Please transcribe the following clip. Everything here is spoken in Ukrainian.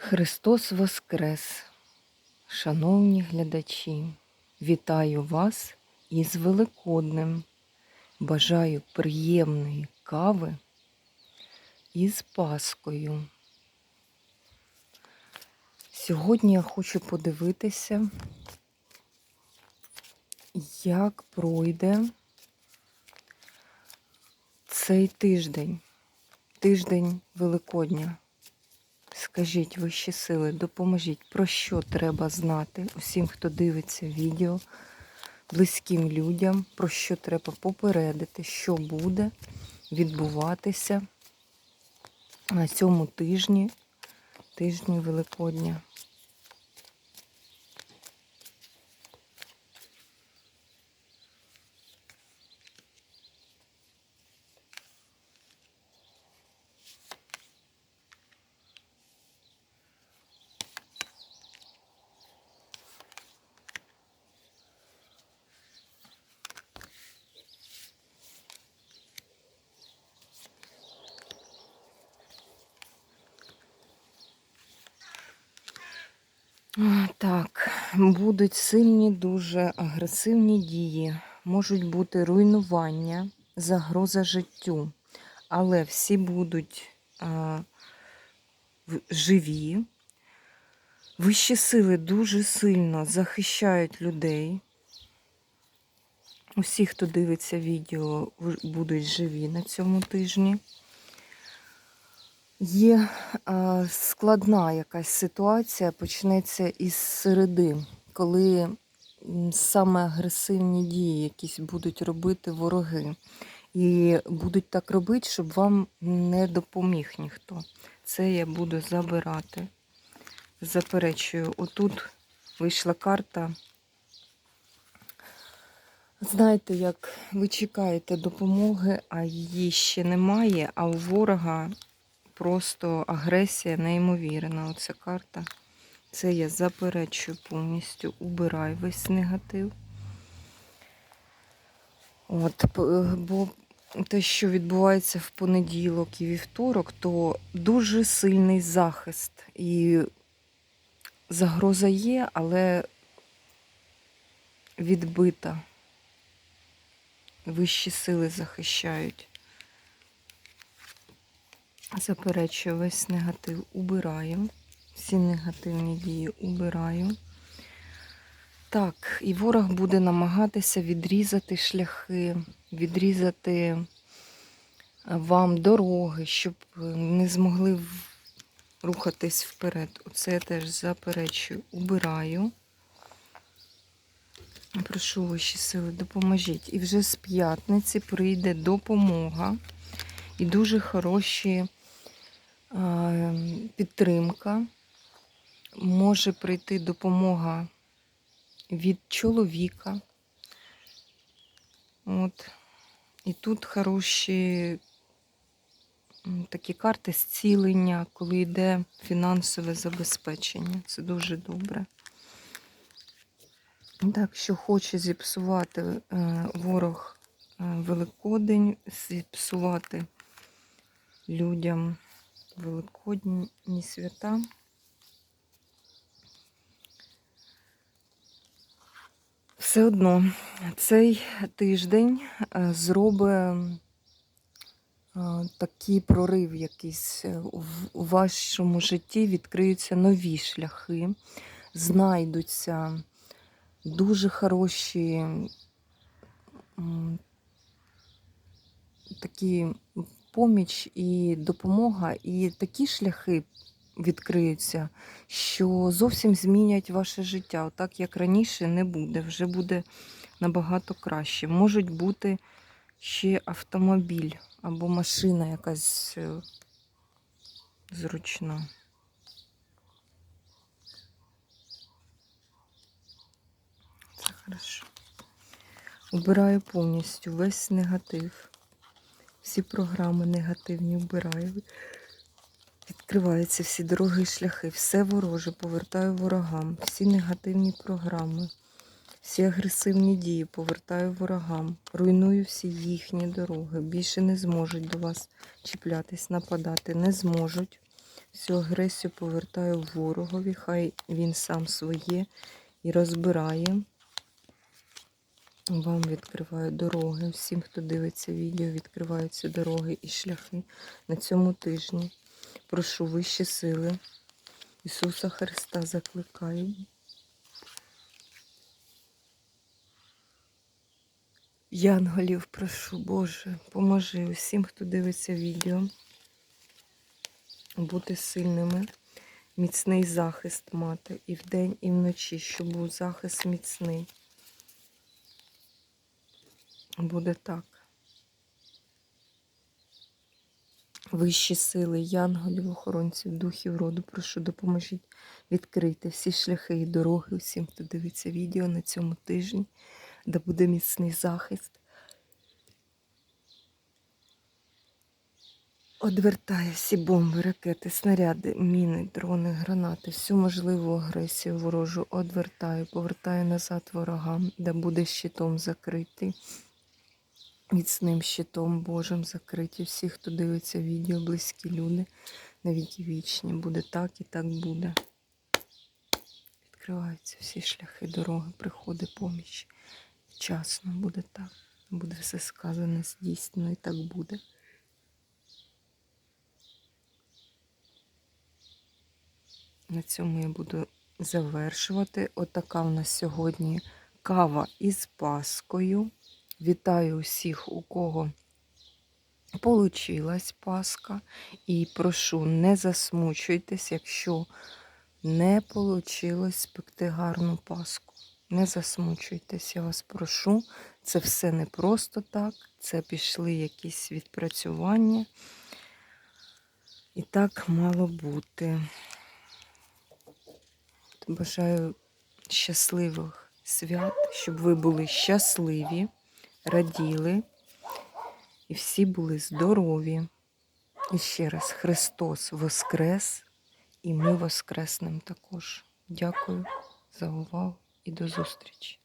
Христос Воскрес! Шановні глядачі, вітаю вас із Великоднем. Бажаю приємної кави із Паскою. Сьогодні я хочу подивитися, як пройде цей тиждень, тиждень Великодня. Скажіть вищі сили, допоможіть, про що треба знати усім, хто дивиться відео, близьким людям, про що треба попередити, що буде відбуватися на цьому тижні, тижні Великодня. Так, будуть сильні, дуже агресивні дії, можуть бути руйнування, загроза життю, але всі будуть а, живі. Вищі сили дуже сильно захищають людей. Усі, хто дивиться відео, будуть живі на цьому тижні. Є складна якась ситуація, почнеться із середи, коли саме агресивні дії якісь будуть робити вороги. І будуть так робити, щоб вам не допоміг ніхто. Це я буду забирати. Заперечую, отут вийшла карта. Знаєте, як ви чекаєте допомоги, а її ще немає, а у ворога просто агресія неймовірна. Оця карта. Це я заперечую повністю, убираю весь негатив. От, бо те, що відбувається в понеділок і вівторок, то дуже сильний захист. І загроза є, але відбита. Вищі сили захищають. Заперечую весь негатив, убираю. Всі негативні дії убираю. Так, і ворог буде намагатися відрізати шляхи, відрізати е, вам дороги, щоб не змогли рухатись вперед. Оце я теж заперечую, убираю. Прошу вищі сили, допоможіть. І вже з п'ятниці прийде допомога і дуже хороші підтримка. Може прийти допомога від чоловіка. От. І тут хороші такі карти зцілення, коли йде фінансове забезпечення. Це дуже добре. Так, що хоче зіпсувати е, ворог е, Великодень, зіпсувати людям Великодні свята. Все одно цей тиждень е, зробить е, такий прорив якийсь е, у вашому житті, відкриються нові шляхи, знайдуться дуже хороші такі поміч і допомога, і такі шляхи відкриються, що зовсім змінять ваше життя. Отак, як раніше, не буде. Вже буде набагато краще. Можуть бути ще автомобіль або машина якась е, зручна. Це хорошо. Убираю повністю весь негатив. Всі програми негативні вбираю. Відкриваються всі дороги і шляхи, все вороже, повертаю ворогам, всі негативні програми, всі агресивні дії повертаю ворогам, руйную всі їхні дороги. Більше не зможуть до вас чіплятись, нападати, не зможуть. Всю агресію повертаю ворогові, хай він сам своє і розбирає. Вам відкриваю дороги. Всім, хто дивиться відео, відкриваються дороги і шляхи на цьому тижні. Прошу вищі сили. Ісуса Христа закликаю. Янголів прошу, Боже, поможи усім, хто дивиться відео, бути сильними, міцний захист мати і вдень, і вночі, щоб був захист міцний. Буде так. Вищі сили, янголів, охоронців, духів роду, прошу, допоможіть відкрити всі шляхи і дороги усім, хто дивиться відео на цьому тижні, де буде міцний захист. Одвертає всі бомби, ракети, снаряди, міни, дрони, гранати, всю можливу агресію ворожу одвертаю, повертаю назад ворогам, де буде щитом закритий. Міцним щитом Божим закриті всі, хто дивиться відео, близькі люди, навіки вічні. Буде так і так буде. Відкриваються всі шляхи, дороги, приходи, поміч. Вчасно буде так. Буде все сказане, здійснено і так буде. На цьому я буду завершувати. Отака у нас сьогодні кава із паскою. Вітаю усіх, у кого получилась паска. І прошу, не засмучуйтесь, якщо не вийшло спекти гарну паску. Не засмучуйтесь, я вас прошу. Це все не просто так. Це пішли якісь відпрацювання. І так мало бути. Бажаю щасливих свят, щоб ви були щасливі, раділи і всі були здорові. І ще раз Христос Воскрес, і ми Воскреснем також. Дякую за увагу і до зустрічі!